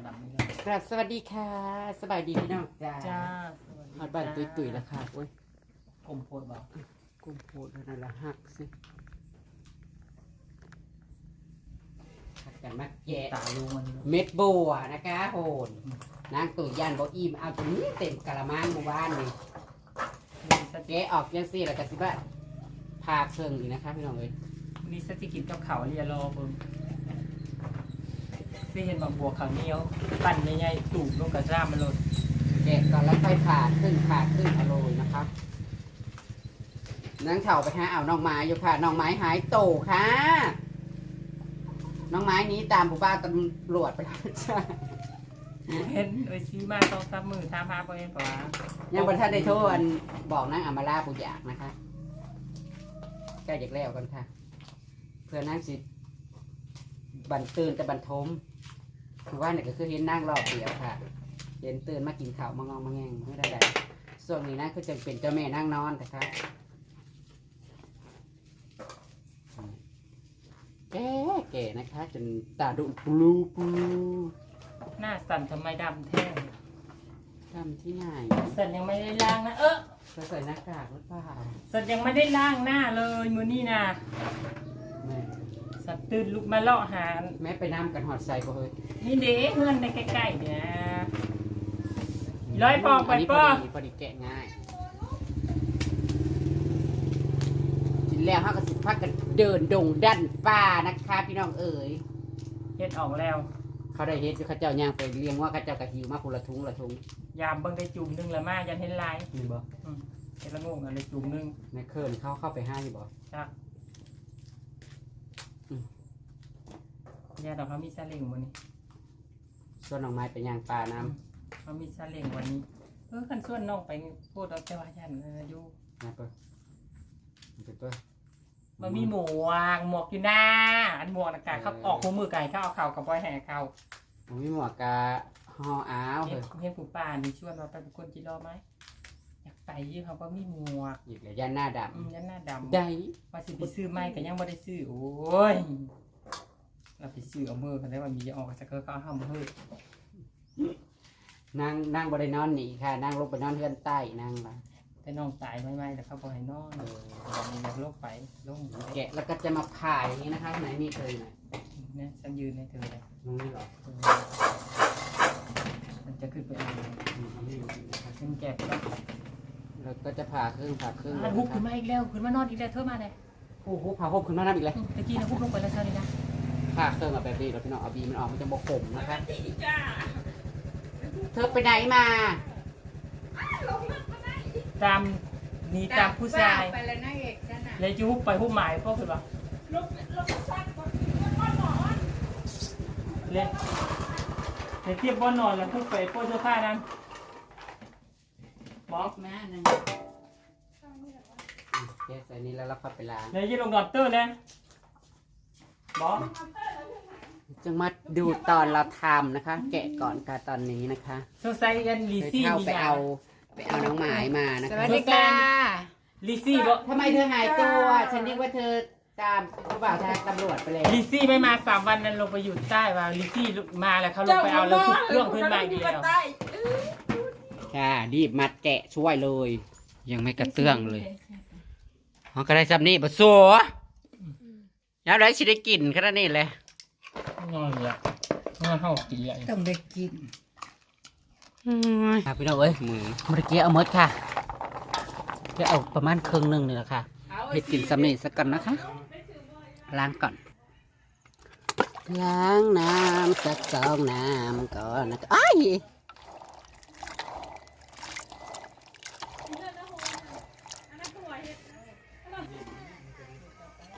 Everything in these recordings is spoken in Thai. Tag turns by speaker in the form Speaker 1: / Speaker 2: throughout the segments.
Speaker 1: ระดับนี้แล้ว
Speaker 2: ครับสวัสดีค่ะ สบายดีพี่น้องจ้า
Speaker 1: จ้า
Speaker 2: ฮอดบ้านตุยตุยๆแล้วค่ะโอ้ย
Speaker 1: กลมโพดบอก
Speaker 2: กุ้งโพดแล้วนั่นละหักสิหักกันมาแกะ
Speaker 1: ตาลุงมัน
Speaker 2: เม็ดบัวนะคะโหนนางตุยย่านบ่อิ่มเอาตัวนี้เต็มกะละมังหมู่บ้านนี่
Speaker 1: มีสติ
Speaker 2: แกะออกยังซี่แล้วก็สิบ่าพาเครื่องอีกนะคะพี่น้องเอ้ย
Speaker 1: มีสติกินกับเขาวเรียรอเบิ่ง ที่เห็นบางบัวขาวเหนียวปั่นใหญ่ๆตูบลงกระจ้ามันหลด
Speaker 2: แกะก่อนแล้วค่อยผ่าครึ่งผ่าครึ่งอโรยนะคะนางเข่าไปหาเอาน้องไม้อยู่ค่ะน้องไม้หายโตค่ะ น้องไม้นี้ตามผู้บ้านตำรวจไปแล้วจ้า
Speaker 1: เห็นเอ้ยซื้มาต้องซับมือทาพาไปเห็นปะวะ
Speaker 2: ยังบรทันได้โทษบอกนางอามาลาผู้อยากนะคะใกล้จากแล้วกันค่ะ เพื่อนางสิ บันตื่นแต่บันทมคือว่าเนี่ยก็คือเห็นนางรอบเดียวค่ะ เห็นตื่นมากินข้าวมางองมาแงงไม่ได้ใดส่วนนี้นะคือจะเป็นเจ้าแม่นั่งนอนแต่ค่ะแก่แก่นะคะ จนตาดุปลูปลู
Speaker 1: หน้าสั่นทำไมดำแท้ง
Speaker 2: ทำที่ไหน
Speaker 1: สันยังไม่ได้ล้างนะเออ
Speaker 2: เขาใส่หน้ากากหรือเปล่า
Speaker 1: สันยังไม่ได้ล้างหน้าเลยมือนี่นะ
Speaker 2: แม่
Speaker 1: สันตื่นลุกมาเลาะหา
Speaker 2: แม่ไปน้ำกันหอดใส่ก็เฮ้ย
Speaker 1: นี่เด็กเพื่อนในใกล้ๆเนี่ยร้อยปอกไป
Speaker 2: นนี้พ
Speaker 1: ป่ะ
Speaker 2: อดีพอดีแกะง่ายกินแล้วเขาก็สิพักกันเดินดงดันป่านะคะพี่น้องเอ๋ย
Speaker 1: เฮ็ดออกแล้ว
Speaker 2: เขาได้เฮ็ดอยู่เขาเจ้าย่างไปเลี้ยงว่าเขาเจ้ากะหิวมาคนละทุงละทุง
Speaker 1: ยามเบิ่งได้จุ่มหนึงละมายันเห็นลาย
Speaker 2: นี่บ่
Speaker 1: อืมเฮ็ดละงงอะไรจุ่มหนึง
Speaker 2: ในเคิร์นเขาเข้าไปห้าอยู่บ่
Speaker 1: จ้ะ
Speaker 2: อืม
Speaker 1: ยาดอกเขามีซาเล้งวันนี้
Speaker 2: ส่วนน้องไม้เป็นย่างปลาน้
Speaker 1: เขามีซาเล้งวันนี้ เออคันส่วนน้องไปพูดเอาแต่ว่ายันเอออยู่ำ
Speaker 2: นะเปิ้ลมันเป็นตัว
Speaker 1: มันมีหมวกหมวกอยู่หน้า อันหมวกนะกาเขาออกหัวมือไก่เขาเอาเข่ากับบอยแห่เขา
Speaker 2: มันมีหมวกกาห่ออ้าว
Speaker 1: เห็
Speaker 2: เฮ้
Speaker 1: น
Speaker 2: ย
Speaker 1: เห็นผู้ป่านี่ชวนเราไปเป็นคนจีรอไหมอยากไปอยี่เขาก็มีหมวก
Speaker 2: อีกแล้วย่านหน้าด
Speaker 1: อืมยันหน้าดำำ
Speaker 2: ได้
Speaker 1: ว่าสิไปซื้อไม้ก็ยังบ่ได้ซื้อโอ้ย เราไปซื้อเอามือกันได้ว่ามีจะออกจากเกอก็เอาห้ามมือ
Speaker 2: นั่งนั่งบรินอนหนีค่ะนั่งลงไปนอนเพื่อนใต้นั่งละ
Speaker 1: แต่น้องตายไม่ไม่แต่เขาบอกให้นอนเออเรามีอยากโลกไปโลก
Speaker 2: แกะแล้วก็จะมาผ่าอย่างนี้นะคะไหนมีเคยไหน
Speaker 1: เนี่ยฉันยืนให้เธอเลย
Speaker 2: ตรงนี้เหรอ
Speaker 1: มันจะขึ้นไปเอง
Speaker 2: อืมเอาไม่อยู่นะคะ
Speaker 1: ขึ้นแก็บแล้ว
Speaker 2: แล้วก็จะผ่าครึ่งผ่าครึ่ง
Speaker 1: อะฮุบขึ้นมาอีกแล้วขึ้นมานอนอีกแล้วเธอมาเลย
Speaker 2: โอ้โหผ่าหกขึ้นมาน้ำอีกแล้ว
Speaker 1: ตะกี้นะฮุบลงไปแล้วเช้านี้นะ
Speaker 2: ผ่าเครื่องเอาแบบนี้เราพี่น้องเอาบีมันออกมันจะบกขมนะคะเธอไปไหนมา
Speaker 1: ตามนี่ตามผู้ชาย
Speaker 3: ไปแล้วนะเอกฉันน่ะ
Speaker 1: เลยจะฮุบไปฮุบหมายพ่อคือว่าเลยเลยเทียบบอนนอนแล้วฮุบไปโป้เสื้อผ้านั้นบอก
Speaker 3: แม่หนึ่ง
Speaker 2: แกะใส่นี้แล้วเราค่อยไปล้าง
Speaker 1: เลยยี่ลงดอตเตอร์เลย บอก
Speaker 2: จึงมาดูตอนเราทำนะคะ แกะก่อนค่ะตอนนี้นะคะ
Speaker 1: สงสัยกันลิ
Speaker 2: ไป
Speaker 1: ซี่
Speaker 2: เข้า
Speaker 1: มี
Speaker 2: ไป
Speaker 1: ยา
Speaker 2: เอาไปเอาน้องหมายมานะ
Speaker 3: ส
Speaker 2: คะ
Speaker 3: วัสดีค่ะ
Speaker 1: ลิซี่บอก
Speaker 2: ทำไมเธอหายตัว ฉันนึกว่าเธอตามผู้บ่าวทางตำรวจไปเลย
Speaker 1: ลิซี่ไม่มาสามวันนั้นลงไปอยู่ใต้ว่าลิซี่มาแล้วเขาลงไปเอาแล้วทุกเรื่องขึ้นมาอีกแล้ว
Speaker 2: ค่ะ รีบมัดแกะช่วยเลย ยังไม่กระเตื้องเลยมันก็ได้ซ้ำนี่บะสัว ยามไรสิได้กินขนาดนี้เลย
Speaker 1: นอนเลยนอนเข้ากี่ใหญ่
Speaker 3: ต้องได้กิน
Speaker 2: ครับพี่น้องเอ้ยมือเมื่อกี้เอาหมดค่ะจะเอาประมาณครึ่งหนึ่งนี่แหละค่ะเห็ดกินซ้ำนี่สักก่อนนะคะ ล้างก่อน ล้างน้ำสักสองน้ำก่อนนะคะอ้าย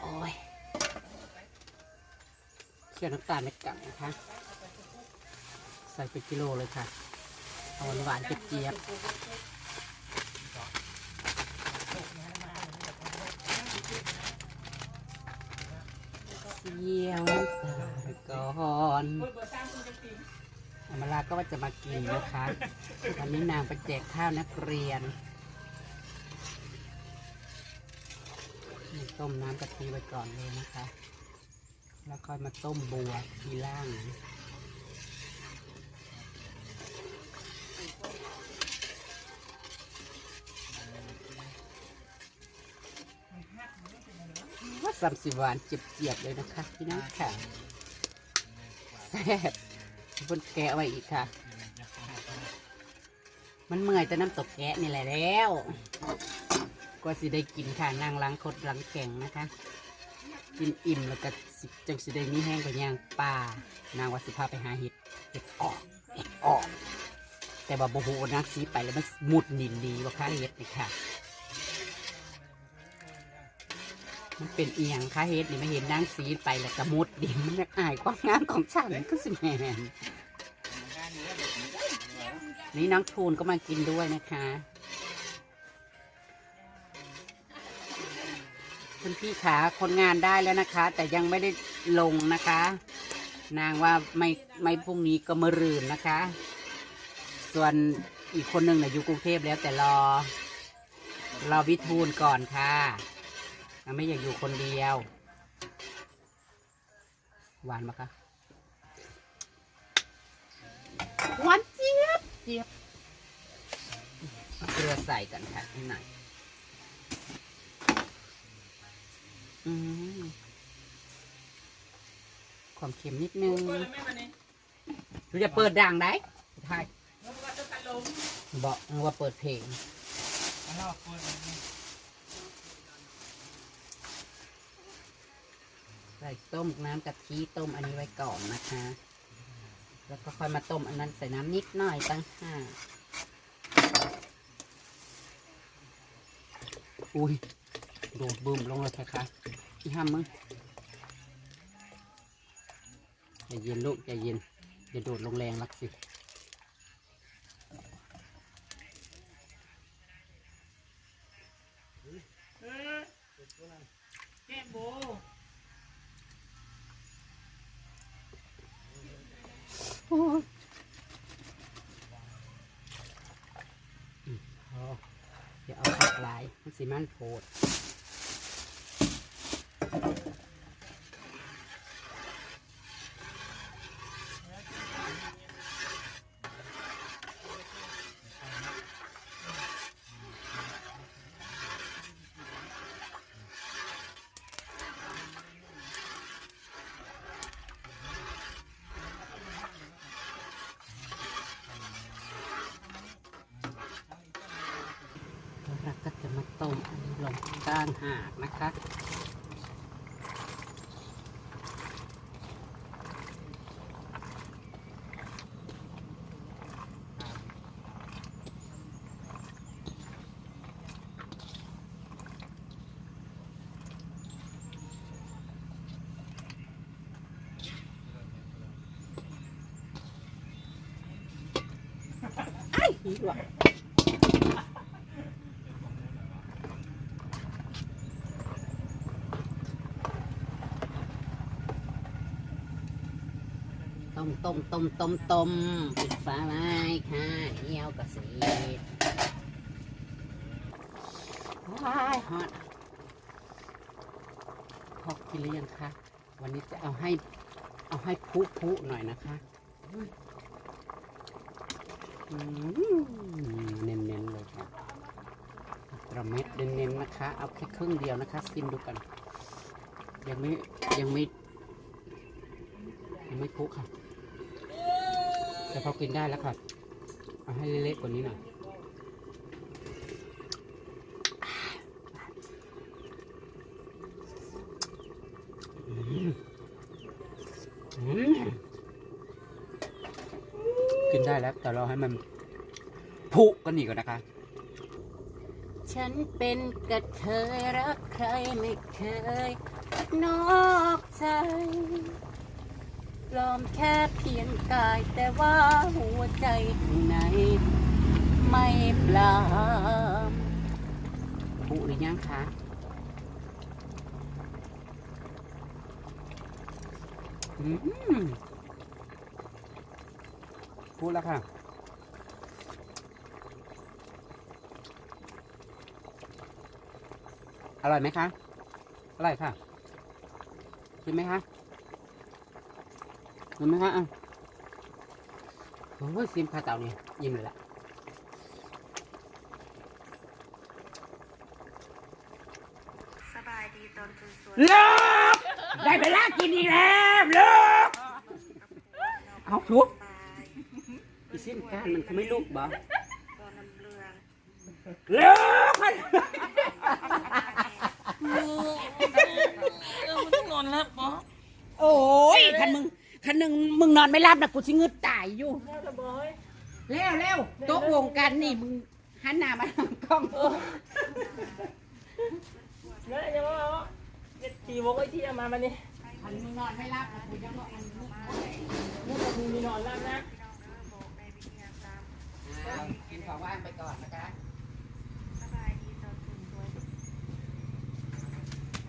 Speaker 2: โอ้ยเคี่ยวน้ำตาลในกังนะคะ ใส่เป็นกิโลเลยค่ะเอาหวานๆเจี๊ยบเสียวก่อนอมาลาก็ว่าจะมากินนะคะวันนี้นางไปแจกข้าวนักเรียนต้มน้ำกะทิไว้ก่อนเลยนะคะ แล้วก็มาต้มบัวทีล่างว่าสามสิบหวานเจียบๆเลยนะคะพี่น้องค่ะแซ่บบนแกะไว้อีกค่ะ มันเมื่อยแต่น้ำตกแกะนี่แหละแล้วก็สิได้กินค่ะนั่งล้างคดล้างแข็งนะคะ กินอิ่มแล้วก็สิจังสิได้มีแห้งกว่าย่างป่านางว่าสิพาไปหาเห็ดเห็ดออกเห็ดออก แต่ว่าโบโหนักสีไปแล้วมันมุดดินดีว่าค่าเห็ดนี่ค่ะ มันเป็นเอียงค่าเฮ็ดนี่ไม่เห็นนางสีไปแล้วก็มุดดินมันอายความงามของฉันก็สิแมนนี่น้องทูนก็มากินด้วยนะคะ คุณพี่ขาคนงานได้แล้วนะคะ แต่ยังไม่ได้ลงนะคะ นางว่าไม่ไม่พรุ่งนี้ก็มะรืนนะคะ ส่วนอีกคนหนึ่งน่ะอยู่กรุงเทพแล้วแต่รอ รอวิทูลก่อนค่ะยังไม่อยากอยู่คนเดียว หวานปะคะหวานเจี๊ยบเจี๊ยบเอาเกลือใส่กันค่ะนิดหน่อยอืม ความเค็มนิดนึงดูจะเปิดดังได้ใช่บอกว่าเปิดเพลงใส่ต้มน้ำกะทิต้มอันนี้ไว้ก่อนนะคะ แล้วก็ค่อยมาต้มอันนั้นใส่น้ำนิดหน่อยตั้งห้าอุ้ย โดดบึ้มลงเลยค่ะที่ห้ามมึงใจเย็นลูกใจเย็นอย่าโดดลงแรงลักสิ พอเดี๋ยวเอาผักหลายมันสิมันโพดแล้วเราก็จะมาต้มอัน นี้ลงก้างหากนะคะ ต้มต้มต้มต้มต้มปิดฝาไว้ค่ะเอี่ยวกระสีว้ายฮอตพอกินหรือยังคะ วันนี้จะเอาให้ เอาให้พุพุหน่อยนะคะอืมเน้นๆเลยค่ะระเม็ดเน้นๆนะคะ เอาแค่ครึ่งเดียวนะคะซิมดูกัน ยังไม่ยังไม่ยังไม่พุค่ะ แต่พอกินได้แล้วค่ะ เอาให้เล็กๆกว่านี้หน่อย กินได้แล้ว แต่เราให้มันผุกันอีกก่อนนะคะ ฉันเป็นกระเทยรักใครไม่เคยนอกใจ ลอมแค่เพียงกาย แต่ว่าหัวใจข้างในไม่ปลอมผูหรือยังคะอืมพูดแล้วค่ะ อร่อยไหมคะ อร่อยค่ะ กินไหมคะ เห็นไหมฮะอะโอ้ยซิมคาเต่าเนี่ยยิ้มเลยละ
Speaker 3: สบายดีตอนส
Speaker 2: ลูกได้เวลากินอีกแล้วลูกเอาทุกอีสิ้นการมันคือไม่ลูกบ่ลูกมัน
Speaker 1: เออมันต้องนอนแล้วปอ
Speaker 2: โอ้ยคันมึง คันหนึ่งมึงนอนไม่รับนะกูชิงึดตายอยู่ แล้วแล้วโต๊ะวงกันนี่มึงหันหน้ามาทางกล้อง
Speaker 1: เนี่ยยังว่าเจ็ดสี่โมงไอ้ที่เอามามานี่
Speaker 2: คันมึงนอนไม่รับนะกูยังบอกอันมึง
Speaker 1: นี่ก็มีมีนอนแล้วนะ
Speaker 2: อ้าวกินของว่างไปก่อนนะคะ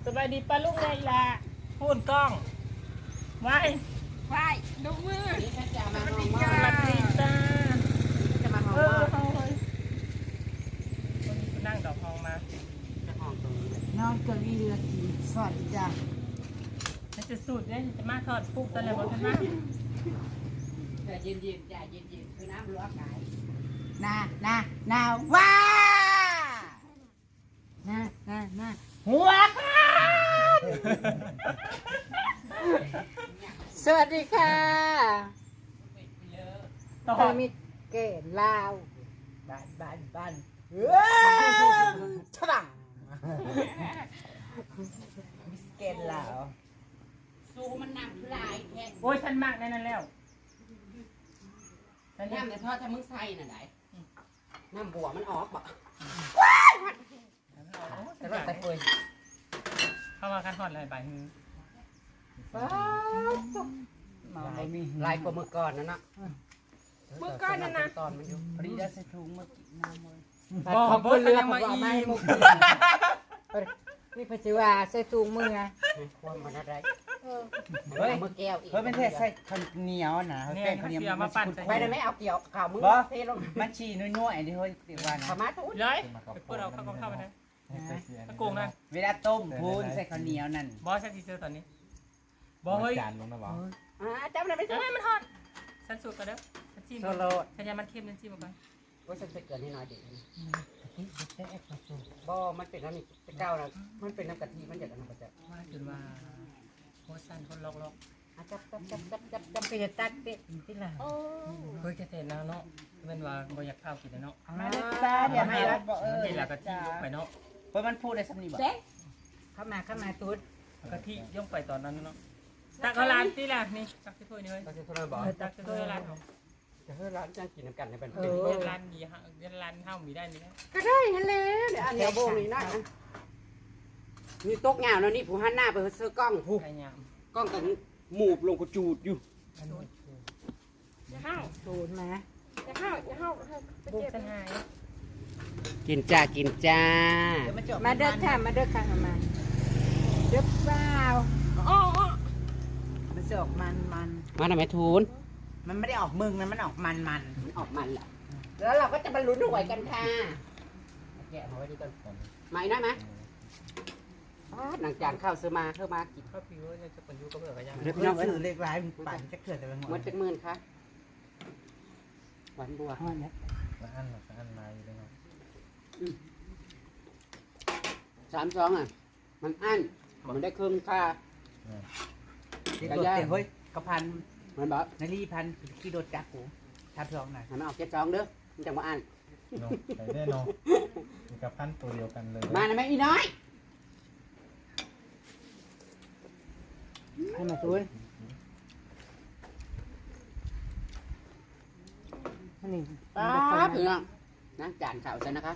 Speaker 1: สบายดีป้าลูกไงล่ะพูดกล้องไว้
Speaker 2: ไปดูมือนี่ฉันจะมาห้อง
Speaker 1: ส
Speaker 2: ว่า
Speaker 1: วัสดีจ้า
Speaker 2: จะมาห้อง
Speaker 1: เออ
Speaker 2: ว่า
Speaker 1: เอาเลยวันนี้กูนั่งดอกทองมา
Speaker 2: จะห้องตรงนี้
Speaker 3: น้องเกะลีละกีสวัสดีจ้ะ
Speaker 1: แล้วจะสูตรเนี่ยจะมาทอดปุ๊บตอนแรกบอกฉันมา
Speaker 2: จะเย็นเย็นๆจะเย็นเย็นๆคือน้ำรั้วไก่
Speaker 3: นานานาว้านานานาหัวขาด สวัสดีค่ะ
Speaker 1: ต่อ
Speaker 3: ตามิเกตลาวบ้านบ้านบ้านเฮ้ยฉบังมิสเกตลาว
Speaker 2: สูมันน้ำคือลายแท่ง
Speaker 1: โอ้ยฉันมากแน่นั่นแล้วฉันเนี่ย
Speaker 2: น้ำในทอดถ้ามึงใส่น่ะไหนน้ำบัวมันออกบ่แต่ว่าแต่เคย
Speaker 1: เข้ามากันทอดอะไรไป หือ
Speaker 3: มาบ่มี
Speaker 2: ลายกว่าเมื่อก่อนนะเนาะ
Speaker 1: เมื่อก่อนนั่นนะ
Speaker 2: ตอนมันอยู่
Speaker 3: ปรีได้ใส่ถุงมากินน้ำเลย
Speaker 1: บอก
Speaker 3: ขอบคุณเรือ
Speaker 1: บอก
Speaker 3: ผม
Speaker 1: ว่า
Speaker 3: ว่า
Speaker 1: อี
Speaker 3: ไม่ให้มุกนี่พระจิวาใส่ถุงมือไง
Speaker 2: ความมันอะไร
Speaker 3: เออ
Speaker 2: เฮ้ยเมื่อแก้วอีก
Speaker 4: เฮ้ยเป็นเทศใส่ข้าวเหนียวนะ
Speaker 1: เนี่ย
Speaker 4: แป้งข้าวเหนียว
Speaker 1: เสียมาปั่นใส่
Speaker 2: ไปได้ไหมเอาเกี่ยวข่าวมือเทลง
Speaker 4: มันชีนุ่ยๆไอ้ที่เฮ้ยติว่านะ
Speaker 2: ขามาทุก
Speaker 1: เลยไปเปิดเอาเข้าวกล้องเข้าไปนะตะโกงนะ
Speaker 4: เวลาต้มพูนใส่ข้าวเหนียวนั่น
Speaker 1: บอสฉันทีเซอร์ตอนนี้ บอสเฮ้ย
Speaker 5: จานลงนะบอก
Speaker 2: อ่าจำได้ไหม
Speaker 1: เอ้ยมันทอดฉันสูตรกันเด้อฉันจิ้ม
Speaker 2: โซโล
Speaker 1: ฉันยามันเค็มฉันจิ้มมาก่อน
Speaker 2: ว่าฉันไปเกิดให้น้อยเด็กบ่มันเป็นน้ำนี่จะเก้านะมันเป็นน้ำกะทิมันจะกันน้ำกะทิ
Speaker 1: ว่าจนว่าโคสันคนล็อกล็อก
Speaker 2: จับจับจับจับจับจับ
Speaker 3: จำเป็นจะตัดเป็ดที่ละ
Speaker 1: เฮ้ยแกเต้นนะเนาะเป็นว่าบ่อยากข้าวกินเนาะ
Speaker 3: มาเลยจ้าเดี๋ยวให้รับบอกเออ
Speaker 1: เห็นแล้วก็จิ้มลงไปเนาะ
Speaker 4: เพราะมันพูดได้สำนีบอก
Speaker 3: เจ๊เข้ามาเข้ามาตุ๊ด
Speaker 1: กะทิย่องไปตอนนั้นเนาะ ตักเอาร้านที่ละนี่ตักที่ถ้วยนี่เฮ้ย
Speaker 2: ก็จะโทรบอก
Speaker 1: ตักที่ถ้วยร้านเขา
Speaker 2: จะให้ร้านจ้างกินน้ำกันในบัน
Speaker 1: เป็น
Speaker 2: ทึก
Speaker 1: เพื่อนร้านมีฮะร้านเฮามีได้นี่นะ
Speaker 2: ก็ได้ฮันเลยเดี๋ยวอันเดียวโบนี่นะนี่ตกเงาแล้วนี่ผู้หันหน้าไปซื้อกล้องผู้
Speaker 1: ไก่ยาม
Speaker 2: กล้องกับหมูบลงกระจูดอยู่
Speaker 3: ตูนมา
Speaker 1: บุกสันหาย
Speaker 2: กินจ้ากินจ้า
Speaker 4: เดี๋ยวมันจบ
Speaker 3: มาเด้อค่ะมาเด้อค่ะมาเด้อเปล่า มันจะออกมันมัน
Speaker 2: มาทำไมทูน
Speaker 4: มันไม่ได้ออกมึงนะมันออกมันมัน
Speaker 2: มันออกมันแหละแล้วเราก็จะบรรลุหน่วยกันค่ะแกะมาไว้ดีก่อนมาอีกหน่อยไหมอ๋อนางจานข้าวซื้อมาเข้ามากิน
Speaker 1: ข้าวผิวเนี่ยจะเป็นยูก็เบื่อกันยัง
Speaker 2: เดี๋ยว
Speaker 4: ๆ
Speaker 2: พี่น้อง
Speaker 4: เพื่อสื่อเล็กร้ายปั่นจะเกิดแต่ละหัว
Speaker 2: มันเป็นหมื่นค่ะหวานบัว
Speaker 5: ละอันละอันมาอยู่เลยเนาะ
Speaker 2: สามสองอะ มันอั้นมันได้ครึ่งค่า
Speaker 4: ที่โดดเตะเฮ้ยกระพัน
Speaker 2: มันบอก
Speaker 4: นาลีพันที่โดดจักกูทับสองหน่อย
Speaker 2: ให้มันออกเจ็ดสองเด้อมันจังว่าอั้น
Speaker 5: เนาะใส่ได้เนาะมีกับพันตัวเดียวกันเลย
Speaker 2: มาหน่อยไหมอีน้อย
Speaker 3: ให้มาตูนนี่
Speaker 2: ป้าบพี่น้องนะจานข้าวใช่นะคะ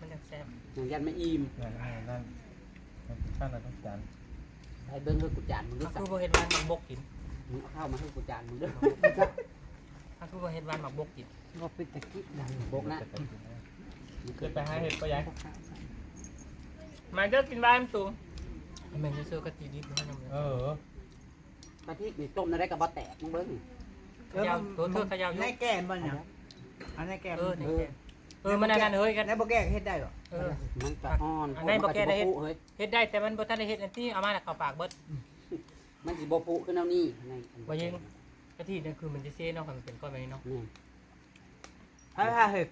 Speaker 1: มันยังแซ่บ
Speaker 2: หนังยันไม่อิ่ม
Speaker 5: นั่นนั่นนั่นข้าวเราต้องจาน
Speaker 2: ไอ้เบิ้งคือกูจานมึงด้วย
Speaker 1: ถ้า
Speaker 2: สั
Speaker 1: คื
Speaker 2: ก
Speaker 1: อบ่เห็ดวานหมักบกกิน
Speaker 2: มึงเอาข้าวมาให้กูจานมึงด้วย
Speaker 1: ถ้าคือบ่เห็ดวานหมักบกกิน
Speaker 3: ก็เป็นตะกี้ดัง
Speaker 2: บกนะ
Speaker 5: เกิดไปหาเห็ดปะยาย
Speaker 1: มาเด้อกินบ้านตูแม่งจะซื้อกะทิดิบมาให้นำเลย
Speaker 5: เออ
Speaker 2: กะทินี่ต้มอะไรกับบะแตกมึงเบิ้ง
Speaker 1: ขยาวตัวเธอขยาวอยู่
Speaker 4: ในแก้มบ่เนี่ยเอาในแก้ม
Speaker 1: เออนี่แกเออมันนั่นเฮ้ยกัน
Speaker 4: ในบ่แก้เฮ็ดได้หรอ
Speaker 1: เออ
Speaker 2: มันจะอ่อน
Speaker 1: อันไหนบอกแกได้เฮ็ด
Speaker 2: เฮ้ย
Speaker 1: เฮ็ดได้แต่มันบ่ทันได้เฮ็ดอันที่เอามาแล้วเข้าปากเบิด
Speaker 2: มันสิบ่ปุขึ้นเอานี่ใน
Speaker 1: บ่ยิง กะทินั่นคือมันจะเซ่เนาะมันเป็นก้อนแบบนี้เนาะ
Speaker 2: นี่
Speaker 4: ถ้าถ้าเฮ็ด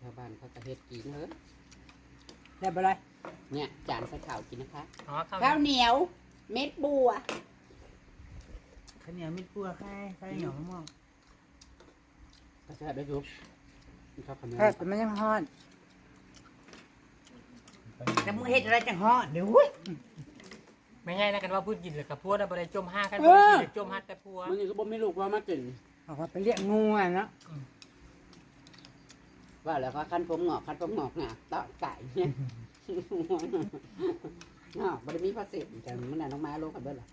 Speaker 2: ชาวบ้านเขาจะเฮ็ดกินเฮ้ย
Speaker 3: ได้บ่ไร
Speaker 2: เนี่ยจานใส่ข้าวกินนะคะ
Speaker 1: อ๋อข้าว
Speaker 2: ข้าวเหนียว เม็ดบัว
Speaker 3: ข้าวเหนียวมิดปัวไข่ข้าวเหนียวมะม่วง
Speaker 2: ก็จะได้ยุบชอบขนม
Speaker 3: เออแต่มันยังฮอดแต่มึงเฮ็ดอะไรจังฮอดเดี๋ยวเว้ย
Speaker 1: ไม่ง่ายนะกันว่าพูดยินเลยกับพวกน่ะบ่ได้จมห้ากัน
Speaker 3: เอ
Speaker 1: บ่
Speaker 3: อ
Speaker 1: ได้จมฮัดแต่พัว
Speaker 2: มันนี่ก็บ่ไม่ลูกว่ามากิน
Speaker 3: บอกว่าไปเรียกงูอะเนาะ
Speaker 2: ว่าแล้วก็ขั้นผมงอกขั้นผมงอกน่ะต่อไก่เนี่ยงอกบ่ได้มีภาษีแต่มันน่ะน้องไม้ลงกันเบิดล่ะ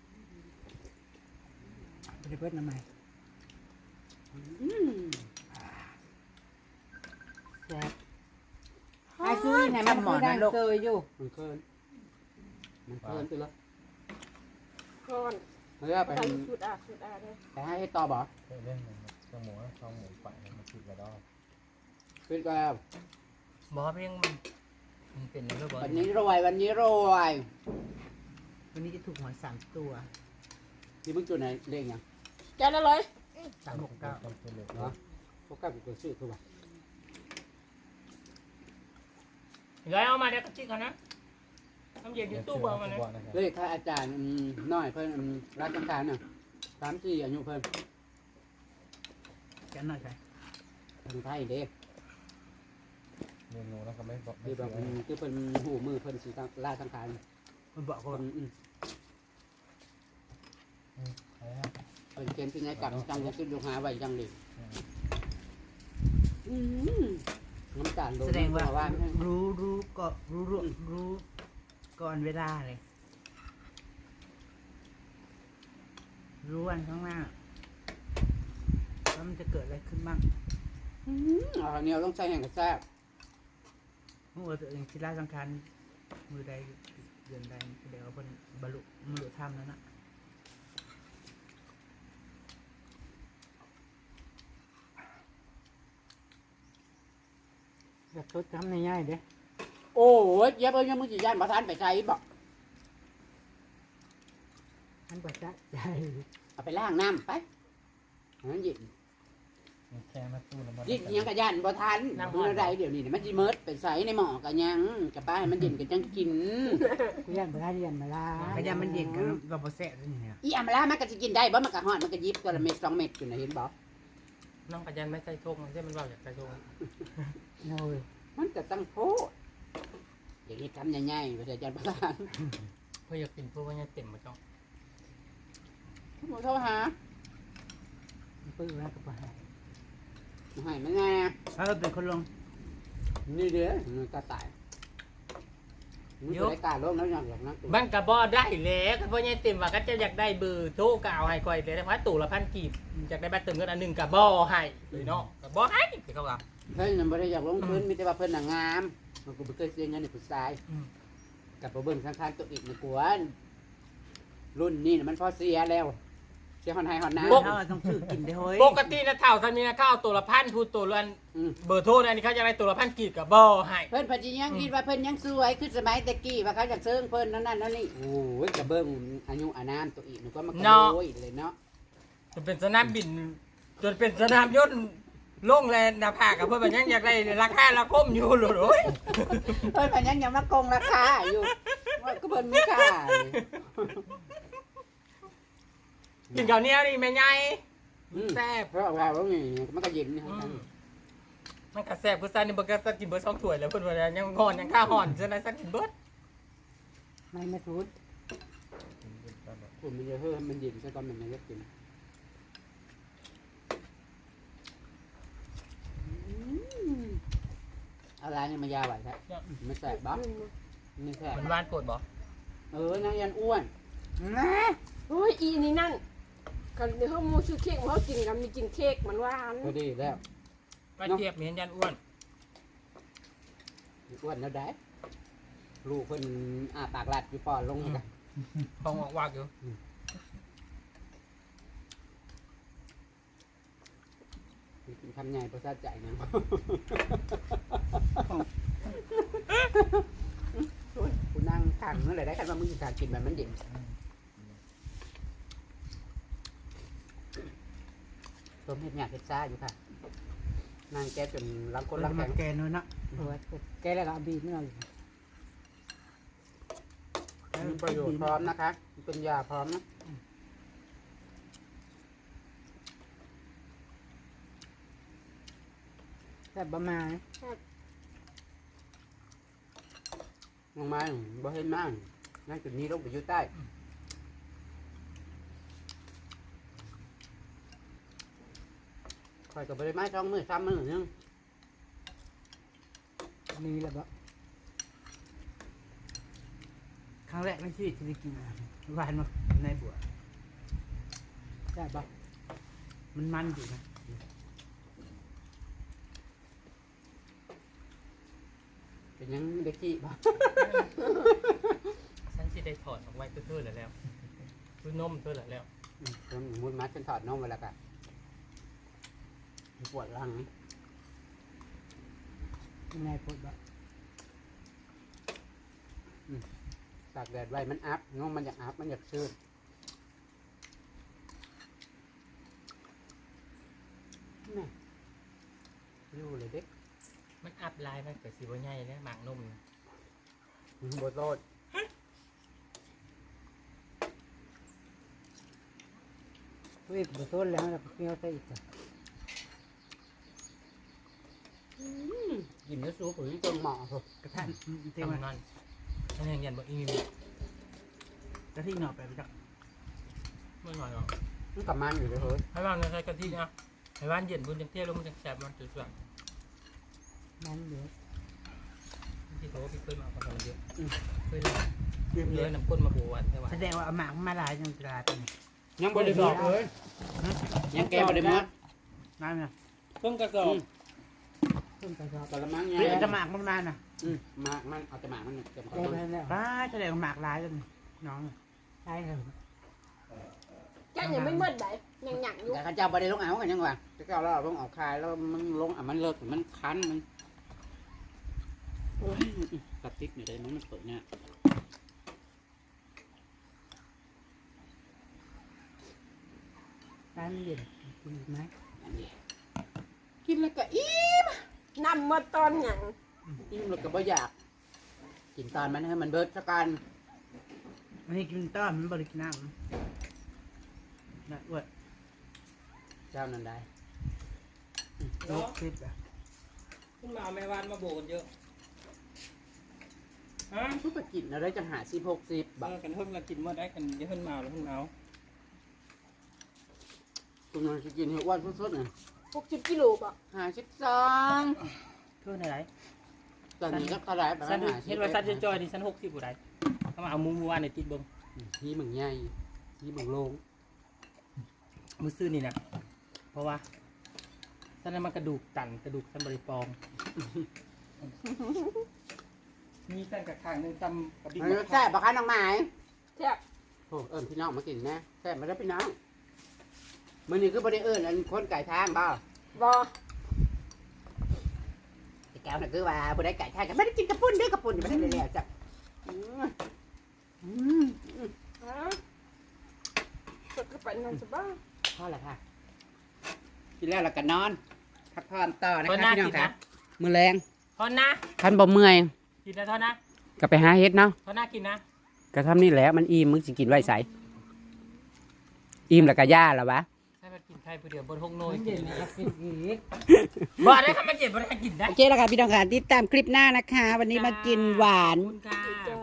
Speaker 3: ไปเปิดน้ำใหม่
Speaker 2: อืม
Speaker 3: แซ่บไอ้ซุยไหนมันหมอนนั่นลูก
Speaker 2: เคยอยู่มันเคินมันเคินไปแล้ว
Speaker 6: ก่อน
Speaker 2: เฮ้ยไป
Speaker 6: ใส่
Speaker 2: ให้
Speaker 6: ชุดอาชุดอาเลย
Speaker 2: ไปให้ต่อบ่
Speaker 5: เคยเล่นมันช่องหมูช่องหมูปั่นมันคิดกระดอก
Speaker 2: ขึ้นก็
Speaker 1: บ่เพียงมันเป็นเรื่องบ่
Speaker 2: วันนี้รวยวันนี้รวย
Speaker 3: วันนี้จะถูกหวยสามตัว
Speaker 2: ที่มึงจุดไหนเลขยัง
Speaker 6: แกละร้อย
Speaker 3: สามหกเก้า
Speaker 5: ต้องเป็นเหล็ก
Speaker 2: เหรอพวกกับกูซื้อคือว่า
Speaker 1: เดี๋ยวเอามาเดี๋ยวก็จิกก่อนนะน้ำเย็นอยู่ตู้เบอร์มานะ
Speaker 5: นะครับ
Speaker 2: เลขค่าอาจารย์อืมน้อยเพิ่นอืมรัชการน่ะสามสี่อายุเพิ่น
Speaker 3: จะหน่อยใช่
Speaker 2: ทางไทยเด้
Speaker 5: เมนูแล้วก็ไม่บอกไม่
Speaker 2: ที่แบ
Speaker 5: เสีย
Speaker 2: บอืมคือเพิ่นหูมือเพิ่นสิตั้งล่าสังขาร
Speaker 3: มันบอก
Speaker 2: เพิ่
Speaker 3: ว่าน
Speaker 2: อืม
Speaker 5: ใช่ฮะ
Speaker 2: เพิ่นเขียนที่ไหนกลับจังจะขึ้นดูหาไว้จังเลยอืม น้ำตาลล
Speaker 3: แสดงว่า
Speaker 2: ว่าไม่ให้
Speaker 3: รู้รู้ก็รู้รู้รู้ก่อนเวลาเลย รู้วันข้างหน้าว่ามันจะเกิดอะไรขึ้นบ้าง
Speaker 2: อืมเอาข้าวเหนียวต้องใช้แห่งกระแซ่บ
Speaker 3: เมื่อตัวเองศิลาสังขารมือใดเดือนใดเดี๋ยวเป็นบรรลุบรรลุธรรมแล้วนะ อยากทดทำง่ายๆเด้
Speaker 2: โอ้ยเย็บเอ้ยยังมึงสิย่านบ่ทันไปใช้บ่
Speaker 3: ท่านประจักษ์ใจ
Speaker 2: เอาไปล้างน้ำไปนั่นหยิบ
Speaker 5: มีแค่มาตู้แล้วมัน
Speaker 2: ยิกยังกะย่านบ่ทันมื้อใดเดี๋ยวนี้เนี่ยมันสิเมิดไปใส่ในหม้อกะยังกะป้าให้มันเย็นกะจังกิน
Speaker 3: กูยันประทานยันมาลาขยันมันเย็นกันกับบ่แซ่บด้วยเนี่ย
Speaker 2: อีอามาลามันก็สิกินได้บ่มันก็ฮอดมันก็หยิบตัวละเม็ดสองเม็ดอยู่น่ะเห็นบ่
Speaker 1: น้องปัญญาไม่ใส่ทงมันใช่มันว่าอยากใส่ทง
Speaker 3: โอ้ย
Speaker 2: มันก็ตั้งโพดอย่างนี้ทำใหญ่ๆบ่ได้จันประทาน
Speaker 1: เพื่ออยากกินเพื่อว่าจะเต็มมาจ้อง
Speaker 2: ทุกคนโทรหา
Speaker 3: มันปื้อแล้วก็บ่ให้
Speaker 2: ให้มันแน่
Speaker 3: เออเป็นคนลง
Speaker 2: นี่เด้อมันก็ตาย มันจะได้กล้าลงแล้วอย่างอย่างนั้นตัว
Speaker 1: มันกระบอได้แล้วก็เพราะยังเต็มว่าก็จะอยากได้เบอร์โทรก็เอาให้คอยเลยนะพัดตู่ละพันกีบอยากได้แบตเติมเงินอันหนึ่งกระบอให้เลยเนาะกระบอให้คือเขาว่า
Speaker 2: เพิ่นน่ะบ่ได้อยากลงทุนมีแต่ว่าเพิ่นน่ะงามมันก็บ่เคยเสียเงินในผู้ชาย
Speaker 1: อืม
Speaker 2: กับบ่เบิ่งสังขารตัวอีกนะกวนรุ่นนี้น่ะมันพอเสียแล้ว เสียหอนไห้หอนน้
Speaker 3: เฮาต้องซื้อกินได้เฮ้ย
Speaker 1: ปกตินะเท่าทำนี้นะข้าวตัวละพันพูดตัวละำ
Speaker 2: อืม
Speaker 1: เบอร์โทรนะอันนี้เขาจะได้ตัวละพันกีบกับบอให้
Speaker 2: เพิ่นเพนสิยังคิดว่าเพิ่นยังสวยคือสมัยตะกี้ว่าเขาอยากเซิงเพิ่นนั่นนั่นนั่นนี่โอ้ยกะเบิ่งอายุอานามตัวอีกมันก็มากระโดยเลยเนาะ
Speaker 1: จนเป็นสนามบิน จนเป็นสนามยนต์โล่งแลนหน้าผากกับเพื่อนมันยังอยากได้ราคาละคมอยู่หลุดโอ้ย
Speaker 2: เพิ่นเพนยังยังมาโกงราคาอยู่ว่าก็เพิ่นมีค่าเลย
Speaker 1: กินข้าวเหนียวนี่แม่ใหญ่
Speaker 2: อืม
Speaker 1: แซ่บ
Speaker 2: เพราะว่าว่านี่มันก็เย็นนี่
Speaker 1: อืมมันก็แซ่บคือซันนี่เบิร์กสักกินเบิร์สองถ้วยแล้วเพื่อนว่ายังห่อนยังข้าห่อนฉะนั้นสักกินเบิร์ด
Speaker 3: ไม่ไม่พูด
Speaker 2: ผมมันจะเฮ้ยมันเย็นซะตอนมันยังเล็กกินอืมอะไรนี่มันยาวไหวแท้ไม่แสบบ้นี่แค่
Speaker 1: มันหวานปวดบ่
Speaker 2: เออนางยันอ้วน
Speaker 3: นะ
Speaker 6: โอ้ยอีนี่นั่น กันเดี๋ยวเขามูชื่อเค้กเขากินกันมีกินเค้กมันหวาน
Speaker 2: พอดีแล้ว
Speaker 1: ก็เทียบเหมือนยันอ้วน
Speaker 2: อ้วนแล้วได้ลูกเพิ่นอาปากลัดอยู่ปอดลงกัน
Speaker 1: ฟองออกวากอยู่
Speaker 2: กินคำใหญ่ประสาทใจนะกูนั่งขังเมื่อไหร่ได้คันว่ามึงจะกินแบบมันเย็น มเห็ดหยาเห็ดซ่าอยู่ค่ะนางแกจนรังคน
Speaker 3: คน
Speaker 2: รั
Speaker 3: ละ
Speaker 2: ง
Speaker 3: มา
Speaker 2: แข็ง
Speaker 3: แกนเนาะแกแล้วก็เอาบีบไม่เอา
Speaker 2: มีประโยชน์พร้อมนะคะเป็นยาพร้อมนะ
Speaker 3: แต่ประมาณ
Speaker 2: มองมาบ่เห็นมากนั่นจุดนี้ลงไปอยู่ใต้ คอยกับบริมาช่องมือซ้ำมือนึง
Speaker 3: มีแล้วบ่ครั้งแรกในชีวิตที่ได้กินอาหารหวานมากในบัวใช่ปะมันมันอยู่นะ
Speaker 2: เป็นหยังเด็กกี้บ่
Speaker 1: ฉันสิได้ถอดออกไว้เพื่อๆแล้วแล้วคือนมเพื่อแล้ว
Speaker 2: อืมผมมุดมัดจนถอดนมไปแล้วกัน ปวดหลัง
Speaker 3: ยังไงพูดบ่
Speaker 2: ตากแดดไว้มันอัพนมมันอยากอัพมันอยากชื้นแม่อยู่เลยเด็ก
Speaker 1: มันอัพไลน์มันเกิดสีบ่ใหญ่แล้วหมากนมน่ะ
Speaker 2: บโตด
Speaker 3: ตัวเอกบ่ต้นแล้วแล้วก็เกี่ยวใส่อีกจ้ะ
Speaker 2: กินแล้วสูบปุ๋ยจนหมอเถอะ
Speaker 3: กระทะเต็ม
Speaker 1: ทำ
Speaker 3: มัน
Speaker 1: นั่นฉันยังยันบ่อีมี
Speaker 3: กระที่หน่อไปไปจัก
Speaker 1: ไม่หน่อยหรอก
Speaker 2: มันกลับมันอยู่เลยเฮ้ย
Speaker 1: ให้ว่างใช้กะทินะให้ว่านเย็นบุญจังเที่ยวลงมันจังแสบมันจุดส่วน
Speaker 3: มันเหลือ
Speaker 1: ที่เขาพี่เคยมาเอาคนเยอะเคยเลย
Speaker 2: กิน
Speaker 1: เล
Speaker 2: เลยย
Speaker 1: น้ำก้นมาบวชใช่ไหม
Speaker 3: แสดงว่าเอาหมากมาหลายจังกลายเป็น
Speaker 2: ยังบริบอกเลยยังแกบริมด
Speaker 3: น้ำน่ะ
Speaker 1: เพิ่งกระสอบ
Speaker 3: เพิ่มไปชอบ
Speaker 2: กระมังไง
Speaker 3: เรียกจะหมากมันมาน่ะ
Speaker 2: อืมมากมันเอาแต่หมากมันเก็บ
Speaker 3: แกไปแล้วป้าแสดงว่าหมากหลายจนน้อง ใช่ครับ
Speaker 6: แกยังไม่หมดไหนยังหยั่งอยู่
Speaker 2: แต่ข้าเจ้าบริลงเอากันยังวะจะเจ้าเราลงเอาคายแล้วมันลงอะมันเลิกมันคันมันโอ้ยกระติกอยู่ได้มันมันเปิดเนี่ย
Speaker 3: ร้านมันเย็นกินอีกไหม
Speaker 2: อันนี้กินแล้วก็อิ่ม
Speaker 6: นำมาตอนหยั่ง
Speaker 2: อิ่มแล้วก็บ่อยาก กินตอนมันให้มันเบิดสักกัน
Speaker 3: อันนี้กินต้อนมันบริกินน้ำน่ะอ้วน
Speaker 2: เจ้านั่นได้
Speaker 3: ลกคลิปอะ
Speaker 1: ขึ้นมาเอาแม่วานมาโบกเยอะฮะ
Speaker 2: ทุกไปกินอะไรจังหาสิบหกสิบ
Speaker 1: เออกันเพิ่งเรากินเมื่อได้กันเดี๋ยวเพิ่งมาแล้วเพิ่งเอา
Speaker 2: คุณมันจะกินให้อ้วนสุดๆน่ะ
Speaker 6: หกสิบกิโลป่ะ
Speaker 2: หาสิบสอง
Speaker 3: เท่าไหร่
Speaker 2: ตอนนี้ก็กระไรแบบ
Speaker 1: ฉัน
Speaker 2: หาสิบ
Speaker 1: เห็นว่าฉันจะจอยดิฉันหกสิบบุได้เขามาเอามูมูวานในติดเบิ้ง
Speaker 2: นี่มึงใหญ่นี่มึงโลง
Speaker 1: มือซื้อนี่นะเพราะว่าฉันนั้นมันกระดูกตันกระดูกฉันบริปองมีเส้นกับข้างหนึงจำกระดิ่ง
Speaker 2: มันแซ่บปะคะน้องไม้
Speaker 6: แซ่บ
Speaker 2: โอ้เอิญพี่น้องมากินนะแซ่บมาแล้วพี่น้อง มื้อนี้ก็บ่ได้เอิญอันคนไก่ทางบ่
Speaker 6: บอ
Speaker 2: แต่แก้วน่ะคือว่าบ่ได้ไก่ทางก็ไม่ได้กินกระปุ่นเด้อกระปุ่นอยู่ไม่ได้เลยแล้วจ้ะอืมอืมอืม
Speaker 6: ฮะสดกระปันนอนสบาย
Speaker 2: พอแล้วค่ะ กินแล้วแล้วก็นอนพักผ่อนต่อนะ
Speaker 1: พอ
Speaker 2: คะ
Speaker 1: หน้า
Speaker 2: พี่น้อ
Speaker 1: กิ
Speaker 2: ง
Speaker 1: น
Speaker 2: ค่ะ
Speaker 1: นะ
Speaker 2: มื้อแรง
Speaker 1: พอหน้า
Speaker 2: คันบ่เมื่อย
Speaker 1: กินนะเท่านะ
Speaker 2: ก็ไปหาเฮ็ดเนาะ
Speaker 1: พอหน้ากินนะ
Speaker 2: ก็ทำนี่แหละมันอิ่มมึงสิกินไว้ใสอิ่มแล้วก็ย่าแล้ววะ
Speaker 1: ให้มันกินไข่ผู้เดียวบนห้องโน้
Speaker 3: มั
Speaker 1: ย
Speaker 3: นเย็นนะครับกินอีก
Speaker 1: บ่ได้ค่ะมันเจ็บบ่ได้กินได้
Speaker 2: โอเคแล้วค่ะพี่น้องค่ะติดตามคลิปหน้านะคะ วันนี้มากินหวาน
Speaker 1: คุณค่ะ
Speaker 6: จ้า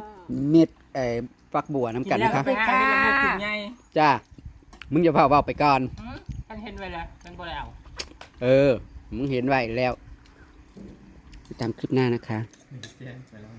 Speaker 2: เม็ดเอ่อฟักบัวน้ำกันนะคะ
Speaker 1: ไปหาเรื่องกินไง
Speaker 2: จ้ามึงอย่าเผาเบาไปก่อน
Speaker 1: หืมกันเห็นไว้แล้วมันบ่ได้เอา
Speaker 2: เออ มึงเห็นไว้แล้วติดตามคลิปหน้านะคะ
Speaker 5: เจ๊ไปแล้ว